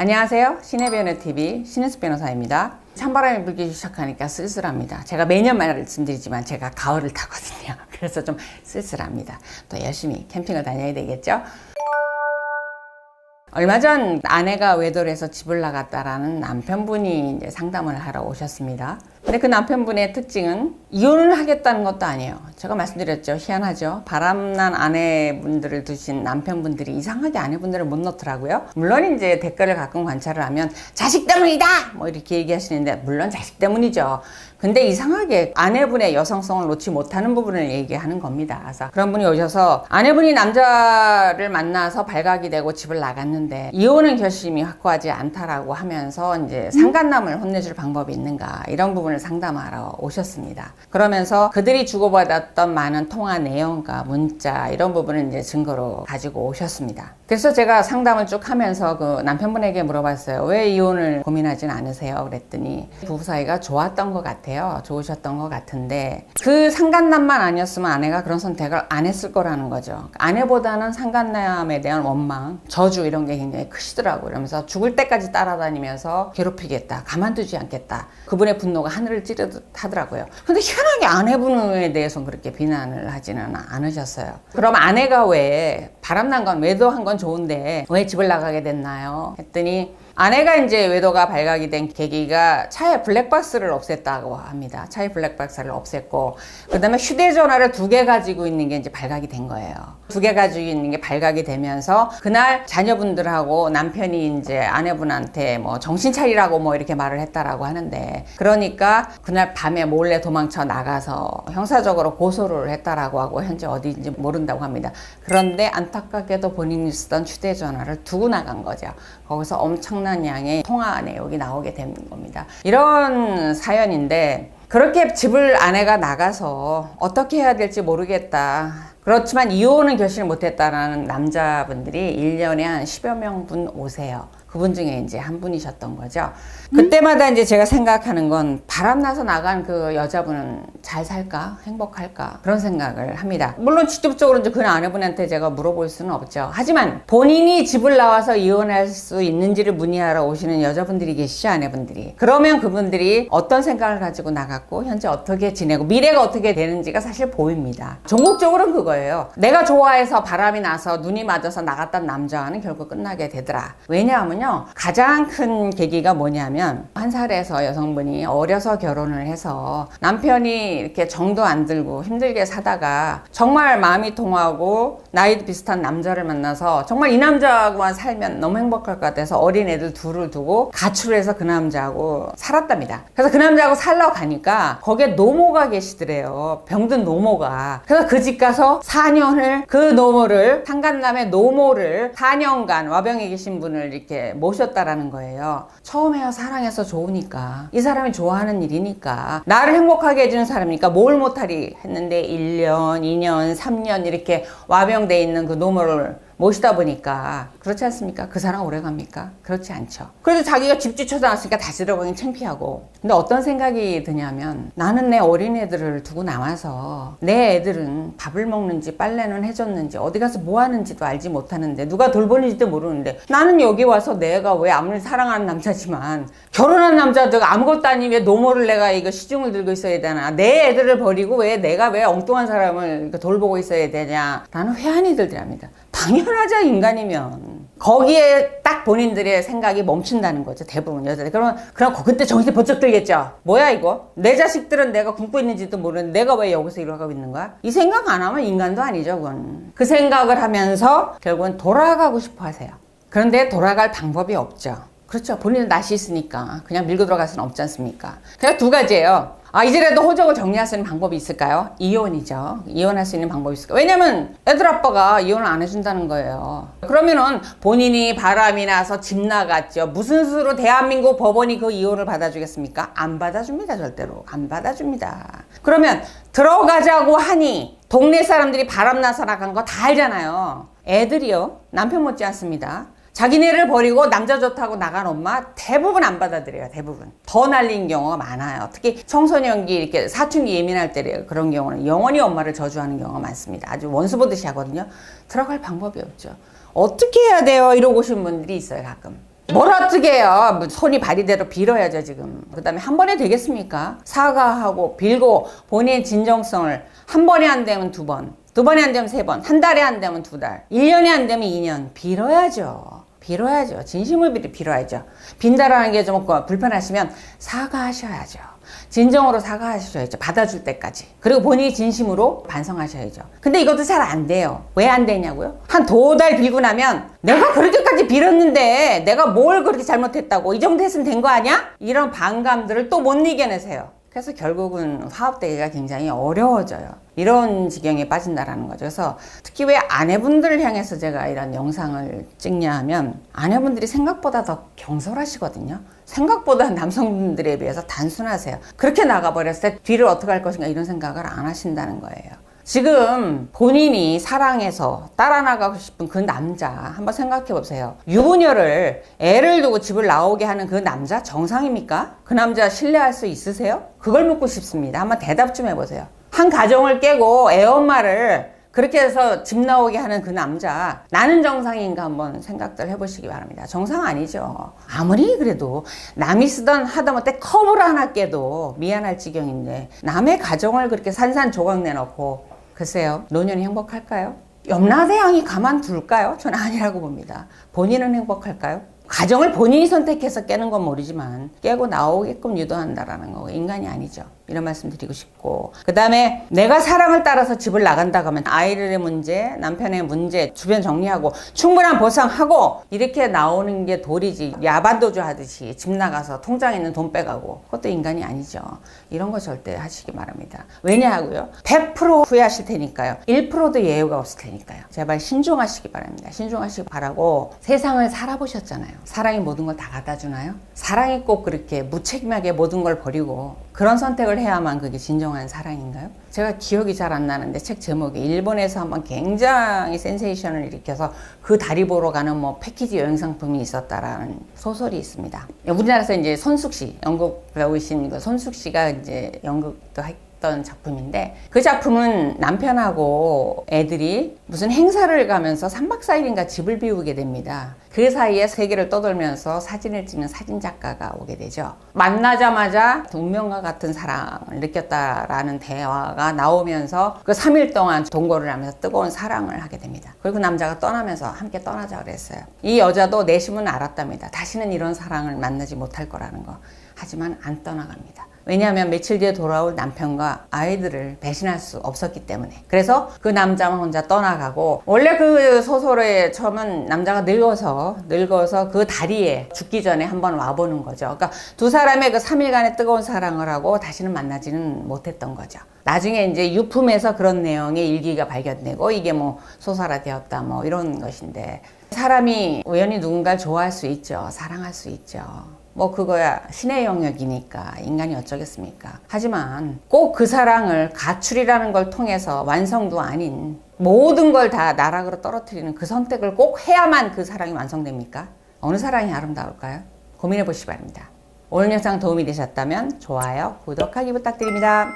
안녕하세요. 신혜변호TV 신혜숙 변호사입니다. 찬바람이 불기 시작하니까 쓸쓸합니다. 제가 매년 말씀드리지만 제가 가을을 타거든요. 그래서 좀 쓸쓸합니다. 또 열심히 캠핑을 다녀야 되겠죠? 얼마 전 아내가 외도를 해서 집을 나갔다라는 남편분이 이제 상담을 하러 오셨습니다. 근데 그 남편분의 특징은 이혼을 하겠다는 것도 아니에요. 제가 말씀드렸죠. 희한하죠. 바람난 아내분들을 두신 남편분들이 이상하게 아내분들을 못 넣더라고요. 물론 이제 댓글을 가끔 관찰을 하면 자식 때문이다! 뭐 이렇게 얘기하시는데 물론 자식 때문이죠. 근데 이상하게 아내분의 여성성을 놓지 못하는 부분을 얘기하는 겁니다. 그래서 그런 분이 오셔서 아내분이 남자를 만나서 발각이 되고 집을 나갔는데 이혼은 결심이 확고하지 않다라고 하면서 이제 상간남을 혼내줄 방법이 있는가 이런 부분을 상담하러 오셨습니다. 그러면서 그들이 주고받았던 많은 통화 내용과 문자 이런 부분을 이제 증거로 가지고 오셨습니다. 그래서 제가 상담을 쭉 하면서 그 남편분에게 물어봤어요. 왜 이혼을 고민하진 않으세요? 그랬더니 부부 사이가 좋았던 것 같아요. 좋으셨던 것 같은데 그 상간남만 아니었으면 아내가 그런 선택을 안 했을 거라는 거죠. 아내보다는 상간남에 대한 원망, 저주 이런 게 굉장히 크시더라고요. 그러면서 죽을 때까지 따라다니면서 괴롭히겠다, 가만두지 않겠다. 그분의 분노가 하늘을 찌르듯 하더라고요. 근데 희한하게 아내분에 대해서는 그렇게 비난을 하지는 않으셨어요. 그럼 아내가 왜 바람난 건 외도한 건 좋은데 왜 집을 나가게 됐나요? 했더니 아내가 이제 외도가 발각이 된 계기가 차에 블랙박스를 없앴다고 합니다. 차에 블랙박스를 없앴고, 그 다음에 휴대전화를 두 개 가지고 있는 게 이제 발각이 된 거예요. 두 개 가지고 있는 게 발각이 되면서 그날 자녀분들하고 남편이 이제 아내분한테 뭐 정신 차리라고 뭐 이렇게 말을 했다라고 하는데, 그러니까 그날 밤에 몰래 도망쳐 나가서 형사적으로 고소를 했다라고 하고 현재 어디인지 모른다고 합니다. 그런데 안타깝게도 본인이 쓰던 휴대전화를 두고 나간 거죠. 거기서 엄청난 양의 통화 내역이 나오게 된 겁니다. 이런 사연인데 그렇게 집을 아내가 나가서 어떻게 해야 될지 모르겠다. 그렇지만 이혼은 결심을 못했다라는 남자분들이 1년에 한 10여 명분 오세요. 그분 중에 이제 한 분이셨던 거죠. 그때마다 이제 제가 생각하는 건 바람나서 나간 그 여자분은 잘 살까? 행복할까? 그런 생각을 합니다. 물론 직접적으로 이제 그 아내분한테 제가 물어볼 수는 없죠. 하지만 본인이 집을 나와서 이혼할 수 있는지를 문의하러 오시는 여자분들이 계시죠, 아내분들이. 그러면 그분들이 어떤 생각을 가지고 나갔고, 현재 어떻게 지내고, 미래가 어떻게 되는지가 사실 보입니다. 전국적으로는 그거예요. 내가 좋아해서 바람이 나서 눈이 맞아서 나갔던 남자와는 결국 끝나게 되더라. 왜냐하면 거는요 가장 큰 계기가 뭐냐면 한 살에서 여성분이 어려서 결혼을 해서 남편이 이렇게 정도 안 들고 힘들게 사다가 정말 마음이 통하고 나이도 비슷한 남자를 만나서 정말 이 남자하고만 살면 너무 행복할 것 같아서 어린 애들 둘을 두고 가출해서 그 남자하고 살았답니다. 그래서 그 남자하고 살러 가니까 거기에 노모가 계시더래요. 병든 노모가. 그래서 그 집 가서 4년을 그 노모를 상간남의 노모를 4년간 와병에 계신 분을 이렇게 모셨다라는 거예요. 처음에야 사랑해서 좋으니까 이 사람이 좋아하는 일이니까 나를 행복하게 해주는 사람이니까 뭘 못하리 했는데 1년, 2년, 3년 이렇게 와병돼 있는 그 노모를 모시다 보니까 그렇지 않습니까? 그 사람 오래 갑니까? 그렇지 않죠. 그래도 자기가 집주 쳐다놨으니까 다시 들어가긴 창피하고. 근데 어떤 생각이 드냐면 나는 내 어린애들을 두고 나와서 내 애들은 밥을 먹는지 빨래는 해줬는지 어디 가서 뭐 하는지도 알지 못하는데 누가 돌보는지도 모르는데 나는 여기 와서 내가 왜 아무리 사랑하는 남자지만 결혼한 남자들 아무것도 아닌 왜 노모를 내가 이거 시중을 들고 있어야 되나 내 애들을 버리고 왜 내가 왜 엉뚱한 사람을 돌보고 있어야 되냐 나는 회한이 들더랍니다. 당연하죠 인간이면. 거기에 딱 본인들의 생각이 멈춘다는 거죠 대부분 여자들. 그러면 그럼 그때 정신이 번쩍 들겠죠? 뭐야 이거? 내 자식들은 내가 굶고 있는지도 모르는데 내가 왜 여기서 이러고 있는 거야? 이 생각 안 하면 인간도 아니죠 그건. 그 생각을 하면서 결국은 돌아가고 싶어 하세요. 그런데 돌아갈 방법이 없죠. 그렇죠. 본인은 낯이 있으니까. 그냥 밀고 들어갈 수는 없지 않습니까? 그냥 두 가지예요 아, 이제라도 호적을 정리할 수 있는 방법이 있을까요? 이혼이죠. 이혼할 수 있는 방법이 있을까요? 왜냐면 애들 아빠가 이혼을 안 해준다는 거예요. 그러면은 본인이 바람이 나서 집 나갔죠. 무슨 수로 대한민국 법원이 그 이혼을 받아주겠습니까? 안 받아줍니다, 절대로. 안 받아줍니다. 그러면 들어가자고 하니 동네 사람들이 바람 나서 나간 거 다 알잖아요. 애들이요. 남편 못지 않습니다. 자기네를 버리고 남자 좋다고 나간 엄마 대부분 안 받아들여요. 대부분. 더 날린 경우가 많아요. 특히 청소년기 이렇게 사춘기 예민할 때 그런 경우는 영원히 엄마를 저주하는 경우가 많습니다. 아주 원수 보듯이 하거든요. 들어갈 방법이 없죠. 어떻게 해야 돼요? 이러고 오신 분들이 있어요. 가끔. 뭘 어떻게 해요? 뭐 손이 발이대로 빌어야죠, 지금. 그 다음에 한 번에 되겠습니까? 사과하고 빌고 본인의 진정성을 한 번에 안 되면 두 번, 두 번에 안 되면 세 번, 한 달에 안 되면 두 달, 1년에 안 되면 2년. 빌어야죠. 빌어야죠. 진심을 빌- 빌어야죠. 빈다라는 게 좀 불편하시면 사과하셔야죠. 진정으로 사과하셔야죠. 받아줄 때까지. 그리고 본인이 진심으로 반성하셔야죠. 근데 이것도 잘 안 돼요. 왜 안 되냐고요? 한 두 달 빌고 나면 내가 그렇게까지 빌었는데 내가 뭘 그렇게 잘못했다고 이 정도 했으면 된 거 아니야? 이런 반감들을 또 못 이겨내세요. 그래서 결국은 화합되기가 굉장히 어려워져요. 이런 지경에 빠진다라는 거죠. 그래서 특히 왜 아내분들을 향해서 제가 이런 영상을 찍냐 하면 아내분들이 생각보다 더 경솔하시거든요. 생각보다 남성분들에 비해서 단순하세요. 그렇게 나가버렸을 때 뒤를 어떻게 할 것인가 이런 생각을 안 하신다는 거예요. 지금 본인이 사랑해서 따라 나가고 싶은 그 남자 한번 생각해 보세요. 유부녀를 애를 두고 집을 나오게 하는 그 남자 정상입니까? 그 남자 신뢰할 수 있으세요? 그걸 묻고 싶습니다. 한번 대답 좀 해보세요. 한 가정을 깨고 애 엄마를 그렇게 해서 집 나오게 하는 그 남자 나는 정상인가 한번 생각들 해보시기 바랍니다. 정상 아니죠. 아무리 그래도 남이 쓰던 하다못해 컵을 하나 깨도 미안할 지경인데 남의 가정을 그렇게 산산조각 내놓고 글쎄요 노년이 행복할까요? 염라대왕이 가만둘까요? 저는 아니라고 봅니다. 본인은 행복할까요? 가정을 본인이 선택해서 깨는 건 모르지만 깨고 나오게끔 유도한다라는 거 인간이 아니죠. 이런 말씀 드리고 싶고 그 다음에 내가 사랑을 따라서 집을 나간다고 하면 아이들의 문제, 남편의 문제, 주변 정리하고 충분한 보상하고 이렇게 나오는 게 도리지 야반도주 하듯이 집 나가서 통장에 있는 돈 빼가고 그것도 인간이 아니죠. 이런 거 절대 하시기 바랍니다. 왜냐하고요. 100% 후회하실 테니까요. 1%도 예우가 없을 테니까요. 제발 신중하시기 바랍니다. 신중하시기 바라고 세상을 살아보셨잖아요. 사랑이 모든 걸 다 갖다 주나요? 사랑이 꼭 그렇게 무책임하게 모든 걸 버리고 그런 선택을 해야만 그게 진정한 사랑인가요? 제가 기억이 잘 안 나는데 책 제목이 일본에서 한번 굉장히 센세이션을 일으켜서 그 다리 보러 가는 뭐 패키지 여행 상품이 있었다라는 소설이 있습니다. 우리나라에서 이제 손숙 씨, 영국 배우신 그 손숙 씨가 이제 연극도 했던 작품인데 그 작품은 남편하고 애들이 무슨 행사를 가면서 3박 4일인가 집을 비우게 됩니다. 그 사이에 세계를 떠돌면서 사진을 찍는 사진 작가가 오게 되죠. 만나자마자 운명과 같은 사랑을 느꼈다라는 대화가 나오면서 그 3일 동안 동거를 하면서 뜨거운 사랑을 하게 됩니다. 그리고 남자가 떠나면서 함께 떠나자 그랬어요. 이 여자도 내심은 알았답니다. 다시는 이런 사랑을 만나지 못할 거라는 거. 하지만 안 떠나갑니다. 왜냐하면 며칠 뒤에 돌아올 남편과 아이들을 배신할 수 없었기 때문에. 그래서 그 남자만 혼자 떠나가고, 원래 그 소설의 처음은 남자가 늙어서, 늙어서 그 다리에 죽기 전에 한번 와보는 거죠. 그러니까 두 사람의 그 3일간의 뜨거운 사랑을 하고 다시는 만나지는 못했던 거죠. 나중에 이제 유품에서 그런 내용의 일기가 발견되고, 이게 뭐 소설화 되었다, 뭐 이런 것인데, 사람이 우연히 누군가를 좋아할 수 있죠. 사랑할 수 있죠. 뭐 그거야 신의 영역이니까 인간이 어쩌겠습니까. 하지만 꼭 그 사랑을 가출이라는 걸 통해서 완성도 아닌 모든 걸 다 나락으로 떨어뜨리는 그 선택을 꼭 해야만 그 사랑이 완성됩니까? 어느 사랑이 아름다울까요? 고민해 보시기 바랍니다. 오늘 영상 도움이 되셨다면 좋아요, 구독하기 부탁드립니다.